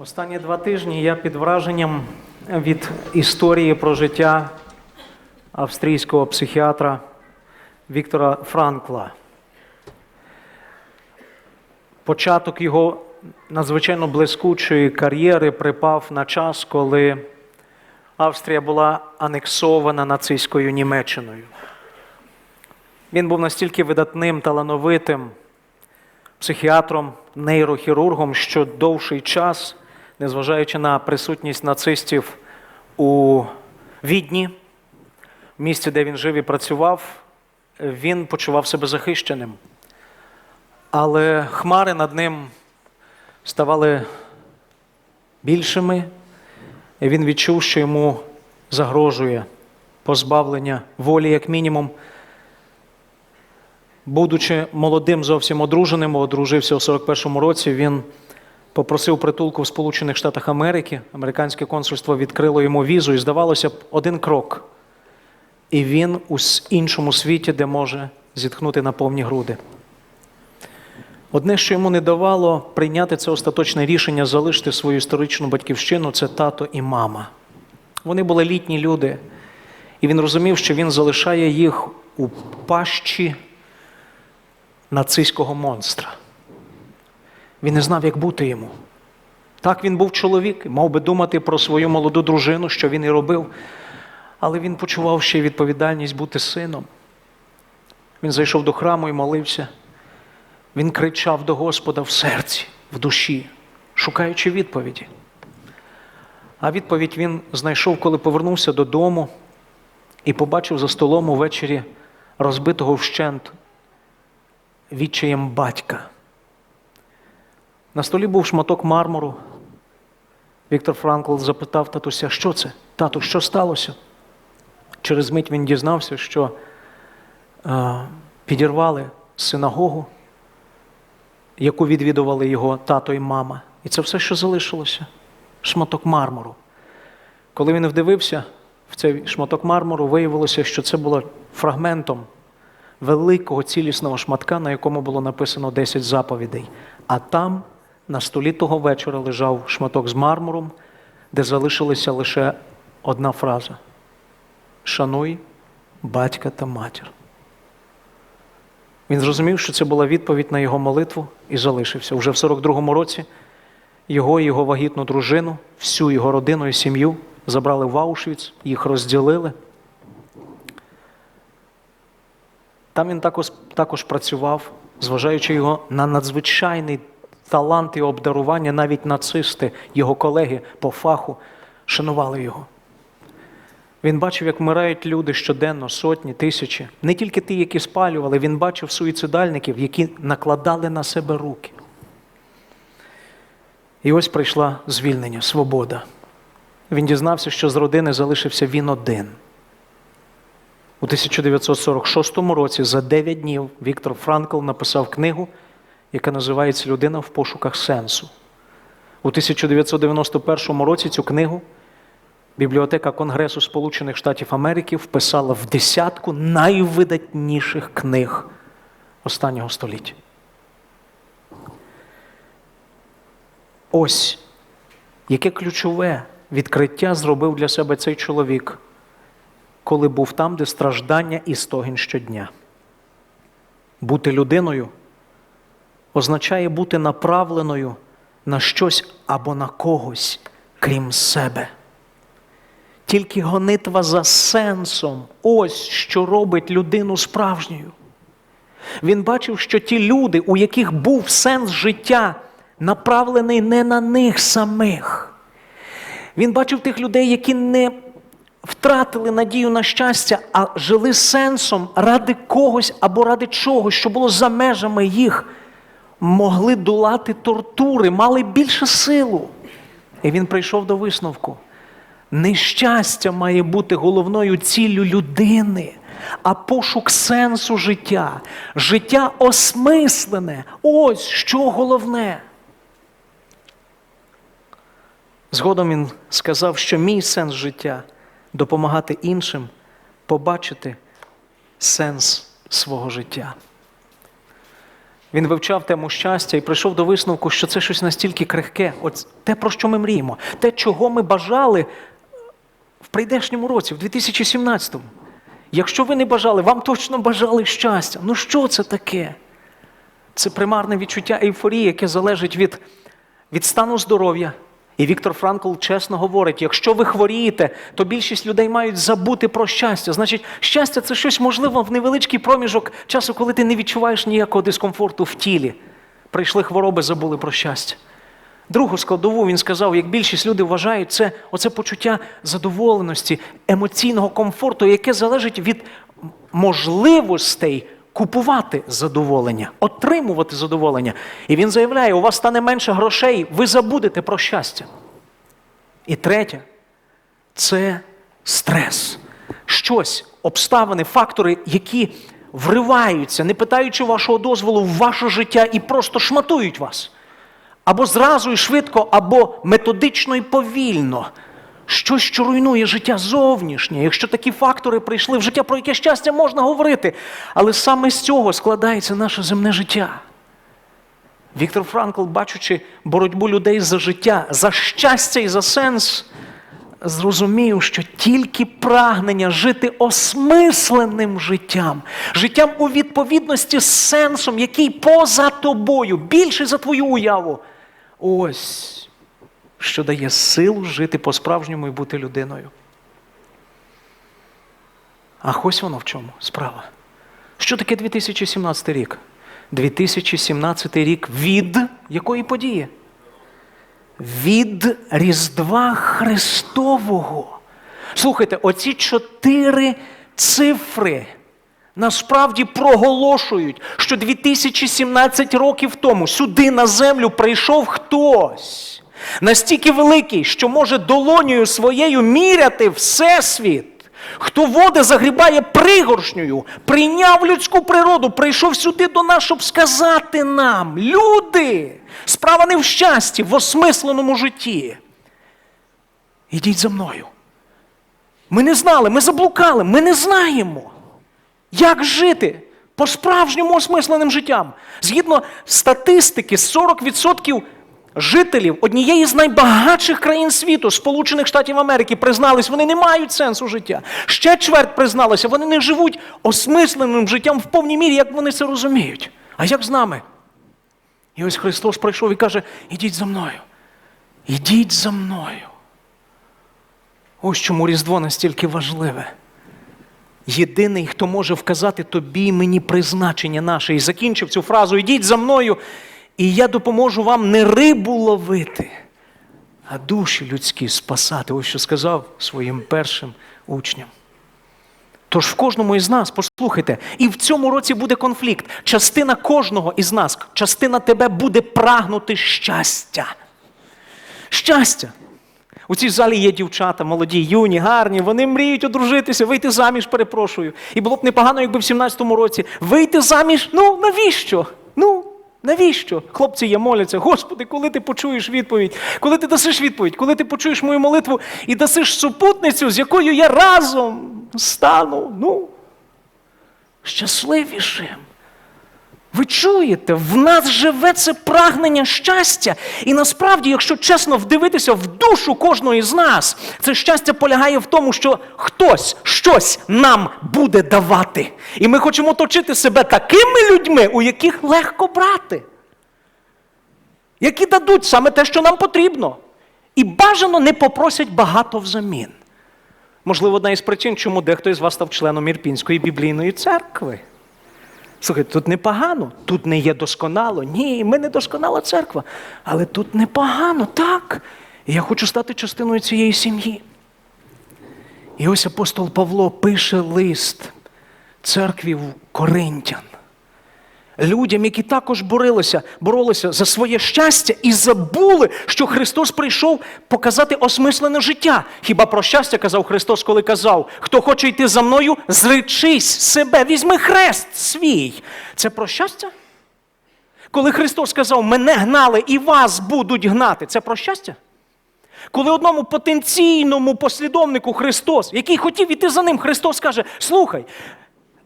Останні два тижні я під враженням від історії про життя австрійського психіатра Віктора Франкла. Початок його надзвичайно блискучої кар'єри припав на час, коли Австрія була анексована нацистською Німеччиною. Він був настільки видатним, талановитим психіатром, нейрохірургом, що довший час, незважаючи на присутність нацистів у Відні, в місті, де він жив і працював, він почував себе захищеним. Але хмари над ним ставали більшими, і він відчув, що йому загрожує позбавлення волі, як мінімум. Будучи молодим, зовсім одруженим, одружився у 41-му році, він попросив притулку в Сполучених Штатах Америки. Американське консульство відкрило йому візу, і здавалося б, один крок. І він у іншому світі, де може зітхнути на повні груди. Одне, що йому не давало прийняти це остаточне рішення, залишити свою історичну батьківщину, це тато і мама. Вони були літні люди, і він розумів, що він залишає їх у пащі нацистського монстра. Він не знав, як бути йому. Так він був чоловік, мав би думати про свою молоду дружину, що він і робив, але він почував ще відповідальність бути сином. Він зайшов до храму і молився. Він кричав до Господа в серці, в душі, шукаючи відповіді. А відповідь він знайшов, коли повернувся додому і побачив за столом увечері розбитого вщент відчаєм батька. На столі був шматок мармуру. Віктор Франкл запитав татуся, що це? Тату, що сталося? Через мить він дізнався, що е, підірвали синагогу, яку відвідували його тато і мама. І це все, що залишилося шматок мармуру. Коли він вдивився в цей шматок мармуру, виявилося, що це було фрагментом великого цілісного шматка, на якому було написано 10 заповідей. А там на столі того вечора лежав шматок з мармуром, де залишилася лише одна фраза: Шануй батька та матір. Він зрозумів, що це була відповідь на його молитву і залишився. Уже в 42-му році його і його вагітну дружину, всю його родину і сім'ю забрали в Аушвіц, їх розділили. Там він також, також працював, зважаючи його на надзвичайний талант і обдарування, навіть нацисти, його колеги по фаху, шанували його. Він бачив, як вмирають люди щоденно, сотні, тисячі. Не тільки ті, які спалювали, він бачив суїцидальників, які накладали на себе руки. І ось прийшла звільнення, свобода. Він дізнався, що з родини залишився він один. У 1946 році за 9 днів Віктор Франкл написав книгу, яка називається Людина в пошуках сенсу. У 1991 році цю книгу Бібліотека Конгресу Сполучених Штатів Америки вписала в десятку найвидатніших книг останнього століття. Ось яке ключове відкриття зробив для себе цей чоловік, коли був там, де страждання і стогін щодня. Бути людиною означає бути направленою на щось або на когось, крім себе. Тільки гонитва за сенсом ось що робить людину справжньою. Він бачив, що ті люди, у яких був сенс життя, направлений не на них самих. Він бачив тих людей, які не втратили надію на щастя, а жили сенсом ради когось або ради чогось, що було за межами їх, могли долати тортури, мали більше силу. І він прийшов до висновку. Нещастя має бути головною ціллю людини, а пошук сенсу життя, життя осмислене. Ось що головне. Згодом він сказав, що мій сенс життя допомагати іншим побачити сенс свого життя. Він вивчав тему щастя і прийшов до висновку, що це щось настільки крихке. От те, про що ми мріємо, те, чого ми бажали в прийдешньому році, в 2017-му. Якщо ви не бажали, вам точно бажали щастя. Ну що це таке? Це примарне відчуття ейфорії, яке залежить від, від стану здоров'я. І Віктор Франкл чесно говорить: якщо ви хворієте, то більшість людей мають забути про щастя. Значить, щастя це щось можливо в невеличкий проміжок часу, коли ти не відчуваєш ніякого дискомфорту в тілі. Прийшли хвороби, забули про щастя. Другу складову він сказав, як більшість людей вважають, це оце почуття задоволеності, емоційного комфорту, яке залежить від можливостей купувати задоволення, отримувати задоволення. І він заявляє, у вас стане менше грошей, ви забудете про щастя. І третє це стрес. Щось, обставини, фактори, які вриваються, не питаючи вашого дозволу в ваше життя і просто шматують вас. Або зразу і швидко, або методично і повільно. Щось, що руйнує життя зовнішнє. Якщо такі фактори прийшли в життя, про яке щастя можна говорити. Але саме з цього складається наше земне життя. Віктор Франкл, бачучи боротьбу людей за життя, за щастя і за сенс, зрозумів, що тільки прагнення жити осмисленим життям, життям у відповідності з сенсом, який поза тобою, більший за твою уяву. Ось що дає силу жити по-справжньому і бути людиною. А ось воно в чому справа. Що таке 2017 рік? 2017 рік від якої події? Від Різдва Христового. Слухайте, оці чотири цифри насправді проголошують, що 2017 років тому сюди на землю прийшов хтось. Настільки великий, що може долонею своєю міряти всесвіт. Хто води загрібає пригоршнею, прийняв людську природу, прийшов сюди до нас, щоб сказати нам, люди, справа не в щасті, в осмисленому житті. Ідіть за мною. Ми не знали, ми заблукали, ми не знаємо, як жити по-справжньому осмисленим життям. Згідно статистики, 40% жителів однієї з найбагатших країн світу, Сполучених Штатів Америки, признались, вони не мають сенсу життя. Ще чверть призналися, вони не живуть осмисленим життям в повній мірі, як вони це розуміють. А як з нами? І ось Христос прийшов і каже: ідіть за мною. Ідіть за мною. Ось чому Різдво настільки важливе. Єдиний, хто може вказати тобі і мені призначення наше. І закінчив цю фразу Ідіть за мною, і я допоможу вам не рибу ловити, а душі людські спасати. Ось що сказав своїм першим учням. Тож в кожному із нас, послухайте, і в цьому році буде конфлікт. Частина кожного із нас, частина тебе буде прагнути щастя. Щастя. У цій залі є дівчата, молоді, юні, гарні, вони мріють одружитися, вийти заміж, перепрошую. І було б непогано, якби в 17-му році вийти заміж. Ну, навіщо? Ну, навіщо? Хлопці є моляться, Господи, коли ти почуєш відповідь, коли ти дасиш відповідь, коли ти почуєш мою молитву і дасиш супутницю, з якою я разом стану, ну, щасливішим. Ви чуєте, в нас живе це прагнення щастя. І насправді, якщо чесно вдивитися в душу кожного з нас, це щастя полягає в тому, що хтось щось нам буде давати. І ми хочемо точити себе такими людьми, у яких легко брати, які дадуть саме те, що нам потрібно. І бажано не попросять багато взамін. Можливо, одна із причин, чому дехто із вас став членом Ірпінської біблійної церкви. Слухайте, тут непогано, тут не є досконало. Ні, ми не досконала церква. Але тут непогано, так. Я хочу стати частиною цієї сім'ї. І ось апостол Павло пише лист церкві в Коринтян. Людям, які також боролися, боролися за своє щастя і забули, що Христос прийшов показати осмислене життя. Хіба про щастя казав Христос, коли казав, хто хоче йти за мною, зречись себе, візьми хрест свій. Це про щастя? Коли Христос сказав, мене гнали і вас будуть гнати, це про щастя? Коли одному потенційному послідовнику Христос, який хотів іти за ним, Христос каже: слухай,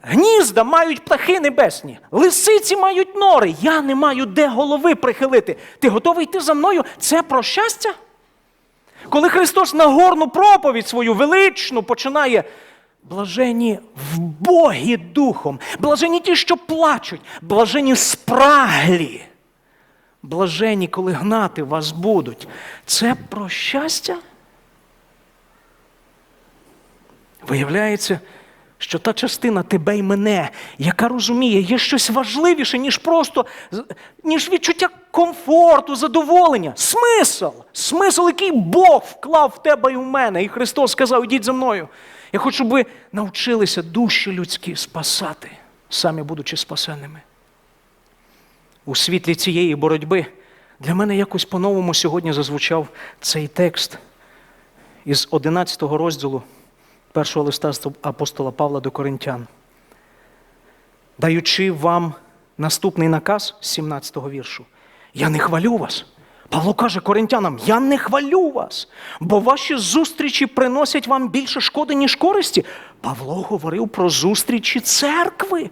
Гнізда мають птахи небесні, лисиці мають нори. Я не маю де голови прихилити. Ти готовий йти за мною? Це про щастя? Коли Христос нагорну проповідь свою величну починає, блажені вбогі духом, блажені ті, що плачуть, блажені спраглі, блажені, коли гнати вас будуть. Це про щастя? Виявляється, що та частина тебе і мене, яка розуміє, є щось важливіше, ніж просто ніж відчуття комфорту, задоволення. Смисл, смисл, який Бог вклав в тебе і в мене. І Христос сказав: ідіть за мною. Я хочу, щоб ви навчилися душі людські спасати, самі будучи спасенними. У світлі цієї боротьби для мене якось по-новому сьогодні зазвучав цей текст із 11 розділу першого листа апостола Павла до Коринтян. Даючи вам наступний наказ 17-го віршу, я не хвалю вас. Павло каже коринтянам: Я не хвалю вас, бо ваші зустрічі приносять вам більше шкоди, ніж користі. Павло говорив про зустрічі церкви,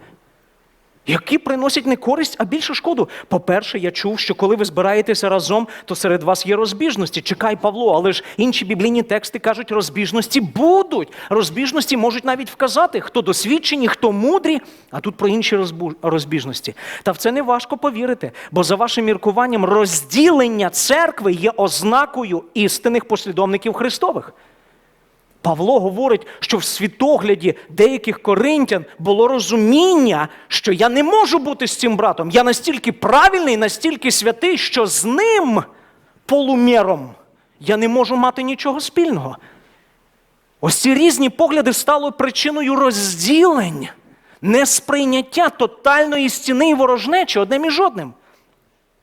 які приносять не користь, а більше шкоду. По-перше, я чув, що коли ви збираєтеся разом, то серед вас є розбіжності. Чекай, Павло, але ж інші біблійні тексти кажуть, розбіжності будуть. Розбіжності можуть навіть вказати, хто досвідчені, хто мудрі, а тут про інші розбіжності. Та в це не важко повірити, бо за вашим міркуванням розділення церкви є ознакою істинних послідовників Христових. Павло говорить, що в світогляді деяких коринтян було розуміння, що я не можу бути з цим братом. Я настільки правильний, настільки святий, що з ним полуміром я не можу мати нічого спільного. Ось ці різні погляди стали причиною розділень, несприйняття тотальної стіни і ворожнечі одне між одним.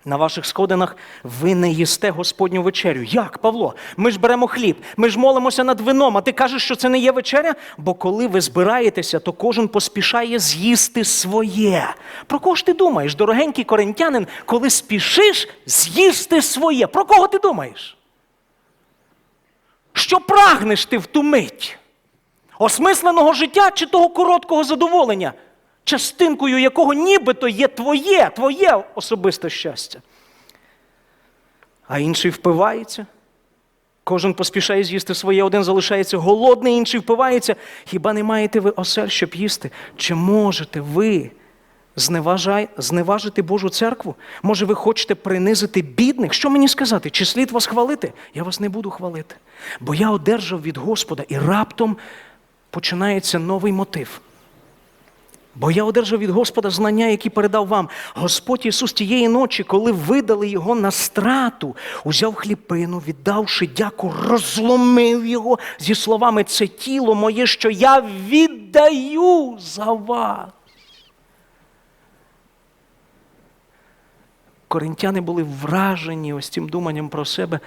На ваших сходинах ви не їсте Господню вечерю. Як, Павло? Ми ж беремо хліб, ми ж молимося над вином, а ти кажеш, що це не є вечеря? Бо коли ви збираєтеся, то кожен поспішає з'їсти своє. Про кого ж ти думаєш, дорогенький коринтянин, коли спішиш з'їсти своє? Про кого ти думаєш? Що прагнеш ти в ту мить? Осмисленого життя чи того короткого задоволення? Частинкою якого нібито є твоє, твоє особисте щастя. А інший впивається. Кожен поспішає з'їсти своє, один залишається голодний, інший впивається. Хіба не маєте ви осель, щоб їсти? Чи можете ви зневажай, зневажити Божу церкву? Може, ви хочете принизити бідних? Що мені сказати? Чи слід вас хвалити? Я вас не буду хвалити. Бо я одержав від Господа і раптом починається новий мотив. Бо я одержав від Господа знання, які передав вам. Господь Ісус тієї ночі, коли видали його на страту, узяв хліпину, віддавши дяку, розломив його зі словами це тіло моє, що я віддаю за вас. Коринтяни були вражені ось цим думанням про себе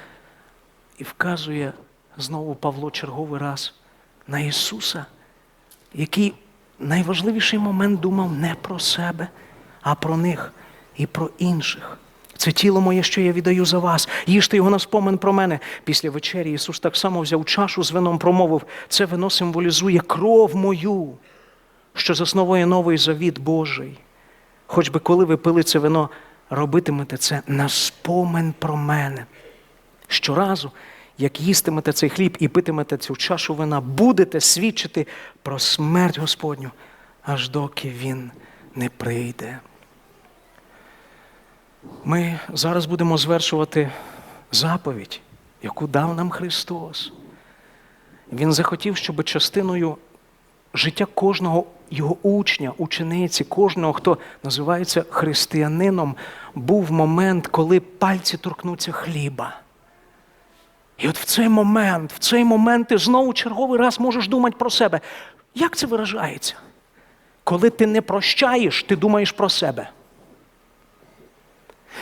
і вказує знову Павло черговий раз на Ісуса, який найважливіший момент думав не про себе, а про них і про інших. Це тіло моє, що я віддаю за вас. Їжте його на спомин про мене. Після вечері Ісус так само взяв чашу з вином, промовив, це вино символізує кров мою, що засновує новий завіт Божий. Хоч би коли ви пили це вино, робитимете це на спомин про мене. Щоразу, як їстимете цей хліб і питимете цю чашу вина, будете свідчити про смерть Господню, аж доки Він не прийде. Ми зараз будемо звершувати заповідь, яку дав нам Христос. Він захотів, щоб частиною життя кожного його учня, учениці, кожного, хто називається християнином, був момент, коли пальці торкнуться хліба. І от в цей момент, в цей момент ти знову черговий раз можеш думати про себе. Як це виражається? Коли ти не прощаєш, ти думаєш про себе.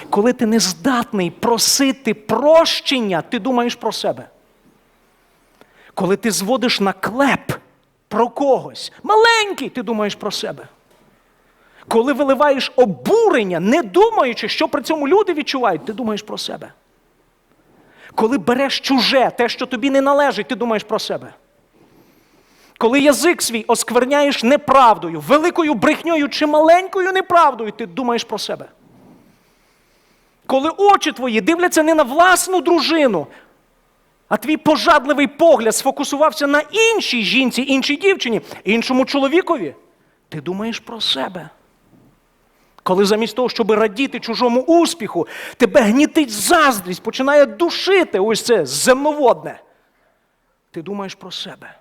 Коли ти не здатний просити прощення, ти думаєш про себе. Коли ти зводиш на клеп про когось, маленький, ти думаєш про себе. Коли виливаєш обурення, не думаючи, що при цьому люди відчувають, ти думаєш про себе. Коли береш чуже, те, що тобі не належить, ти думаєш про себе. Коли язик свій оскверняєш неправдою, великою брехньою чи маленькою неправдою, ти думаєш про себе. Коли очі твої дивляться не на власну дружину, а твій пожадливий погляд сфокусувався на іншій жінці, іншій дівчині, іншому чоловікові, ти думаєш про себе. Коли замість того, щоб радіти чужому успіху, тебе гнітить заздрість, починає душити ось це земноводне. Ти думаєш про себе.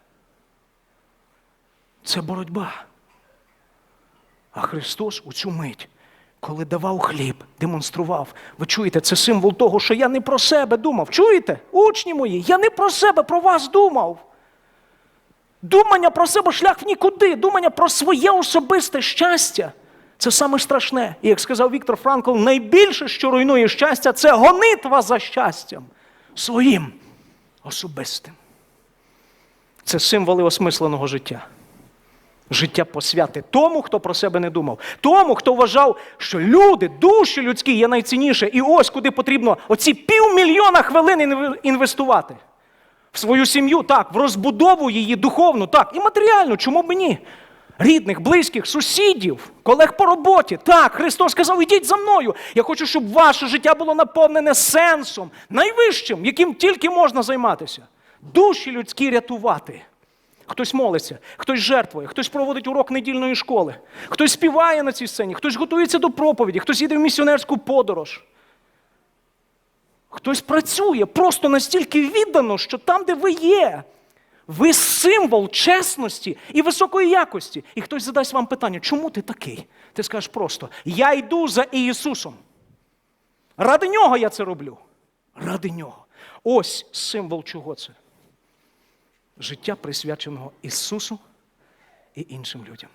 Це боротьба. А Христос у цю мить, коли давав хліб, демонстрував. Ви чуєте, це символ того, що я не про себе думав. Чуєте? Учні мої, я не про себе, про вас думав. Думання про себе шлях в нікуди, думання про своє особисте щастя. Це саме страшне. І як сказав Віктор Франкл, найбільше, що руйнує щастя, це гонитва за щастям своїм особистим. Це символи осмисленого життя. Життя посвяти тому, хто про себе не думав, тому, хто вважав, що люди, душі людські є найцінніше, і ось куди потрібно оці півмільйона хвилин інвестувати. В свою сім'ю, так, в розбудову її духовну, так, і матеріально, чому б ні? Рідних, близьких, сусідів, колег по роботі. Так, Христос сказав, ідіть за мною. Я хочу, щоб ваше життя було наповнене сенсом, найвищим, яким тільки можна займатися. Душі людські рятувати. Хтось молиться, хтось жертвує, хтось проводить урок недільної школи, хтось співає на цій сцені, хтось готується до проповіді, хтось їде в місіонерську подорож. Хтось працює просто настільки віддано, що там, де ви є, ви символ чесності і високої якості. І хтось задасть вам питання, чому ти такий? Ти скажеш просто: Я йду за Ісусом. Ради нього я це роблю. Ради нього. Ось символ чого це. Життя присвяченого Ісусу і іншим людям.